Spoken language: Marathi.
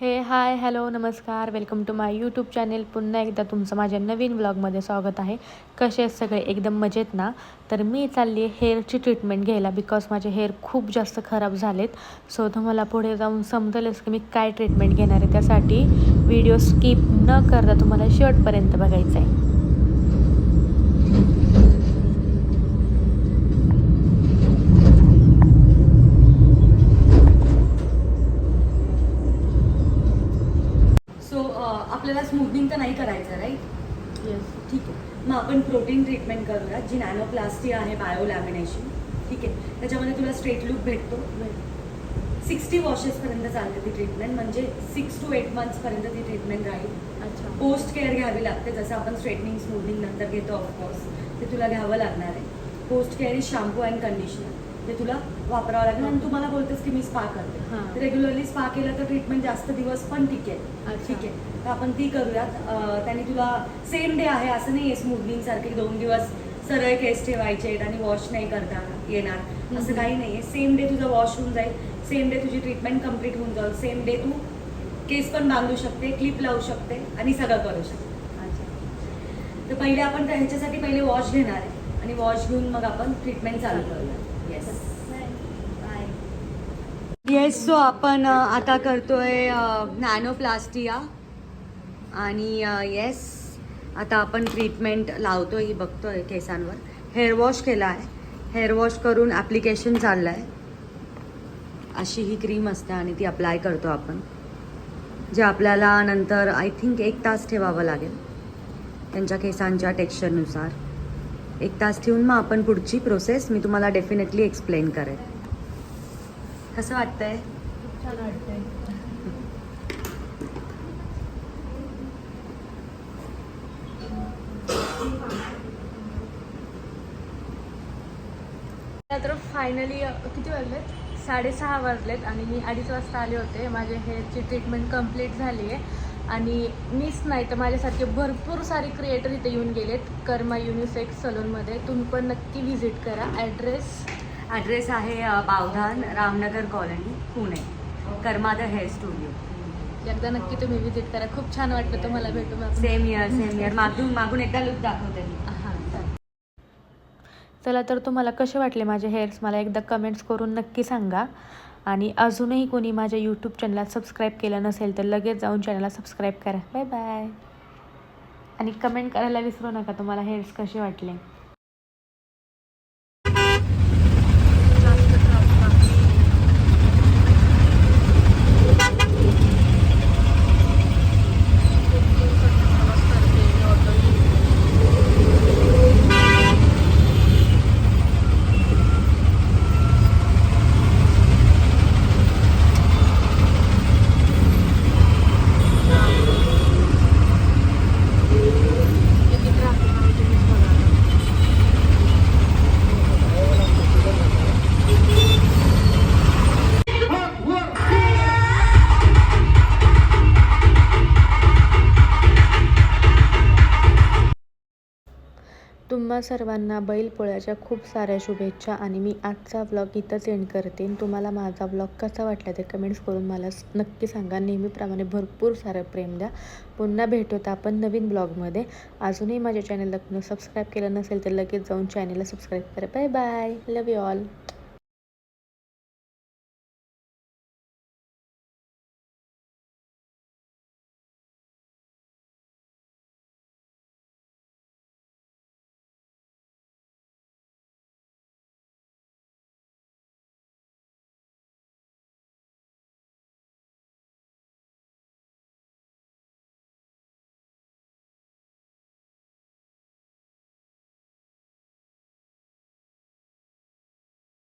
हे हाय हॅलो नमस्कार. Welcome to my YouTube channel. पुन्हा एकदा तुमचं माझ्या नवीन ब्लॉगमध्ये स्वागत आहे. कसे आहेत सगळे? एकदम मजेत ना? तर मी चालली आहे हेअरची ट्रीटमेंट घ्यायला बिकॉज माझे हेअर खूप जास्त खराब झालेत. सो तुम्हाला पुढे जाऊन समजलंच की मी काय ट्रीटमेंट घेणार आहे. त्यासाठी व्हिडिओ स्किप न करता तुम्हाला शेवटपर्यंत बघायचं आहे. स्मूथनिंग तर नाही करायचं राईट येस ठीक आहे. मग आपण प्रोटीन ट्रीटमेंट करूया जी नॅनोप्लास्टी आहे बायो लॅमिनेशन ठीक आहे. त्याच्यामध्ये तुला स्ट्रेट लुक भेटतो. सिक्स्टी वॉशेसपर्यंत चालते ती ट्रीटमेंट म्हणजे सिक्स टू एट मंथ्सपर्यंत ती ट्रीटमेंट राहील. अच्छा. पोस्ट केअर घ्यावी लागते जसं आपण स्ट्रेटनिंग स्मूथनिंग नंतर घेतो ऑफकोर्स ते तुला घ्यावं लागणार आहे. Post care is shampoo and conditioner ते तुला वापरावं लागेल. आणि तू मला बोलतेस की मी स्पा हां. करते रेग्युलरली स्पा केलं तर ट्रीटमेंट जास्त दिवस पण टिकेल. ठीक आहे. तर आपण ती करूयात. त्याने तुला सेम डे आहे असं नाही आहे स्मूथनिंग सारखे दोन दिवस सरळ केस ठेवायचे आहेत आणि वॉश नाही करता येणार. असं. काही नाही आहे सेम डे तुझा वॉश होऊन जाईल. सेम डे तुझी ट्रीटमेंट कंप्लीट होऊन जाईल. सेम डे तू केस पण बांधू शकते क्लिप लावू शकते आणि सगळं करू शकते. तर पहिले आपण ह्याच्यासाठी पहिले वॉश घेणार आहे. आणि वॉश घेऊन मग आपण ट्रीटमेंट चालू करूया. येस येस सो आपण आता करतोय नॅनोप्लास्टिया आणि येस आता आपण ट्रीटमेंट लावतोय ही बघतोय केसांवर. हेअर वॉश केला आहे. हेअर वॉश करून ॲप्लिकेशन चाललं आहे अशी ही क्रीम असते आणि ती अप्लाय करतो आपण. जे आपल्याला नंतर आय थिंक एक तास ठेवावं लागेल. त्यांच्या केसांच्या टेक्स्चरनुसार एक तास ठेवून मग आपण पुढची प्रोसेस मी तुम्हाला डेफिनेटली एक्सप्लेन करेन. कसं वाटतंय? खूप छान वाटतंय. तर फायनली किती वाजलेत? साडेसहा वाजलेत आणि मी अडीच वाजता आले होते. माझे हेअरची ट्रीटमेंट कंप्लीट झाली आहे आणि मीच नाही तर माझ्यासारखे भरपूर सारे क्रिएटर इथे येऊन गेलेत. कर्मा युनिसेक्स सलूनमध्ये तुम्ही पण नक्की व्हिजिट करा. ॲड्रेस ॲड्रेस आहे Bavdhan Ramnagar colony Pune. Karma the hair studio एकदा नक्की तुम्ही व्हिजिट करा. खूप छान वाटलं तुम्हाला भेटून. सेम इयर सेम इयर मागून मागून एकदा लुक दाखवते हां. चला तर तुम्हाला कसे वाटले माझे हेअर्स मला एकदा कमेंट्स करून नक्की सांगा. आणि अजूनही कोणी माझ्या यूट्यूब चॅनलला सबस्क्राईब केलं नसेल तर लगेच जाऊन चॅनलला सबस्क्राईब करा. बाय बाय आणि कमेंट करायला विसरू नका तुम्हाला हेअर्स कसे वाटले. तुम्हा सर्वांना बैलपोळ्याच्या खूप साऱ्या शुभेच्छा आणि मी आजचा ब्लॉग इथंच एंड करते. तुम्हाला माझा ब्लॉग कसा वाटला ते कमेंट्स करून मला नक्की सांगा. नेहमीप्रमाणे भरपूर सारं प्रेम द्या. पुन्हा भेटूत आपण नवीन ब्लॉगमध्ये अजूनही माझ्या चॅनलला सबस्क्राईब केलं नसेल तर लगेच जाऊन चॅनलला सबस्क्राईब करा. Bye bye love you all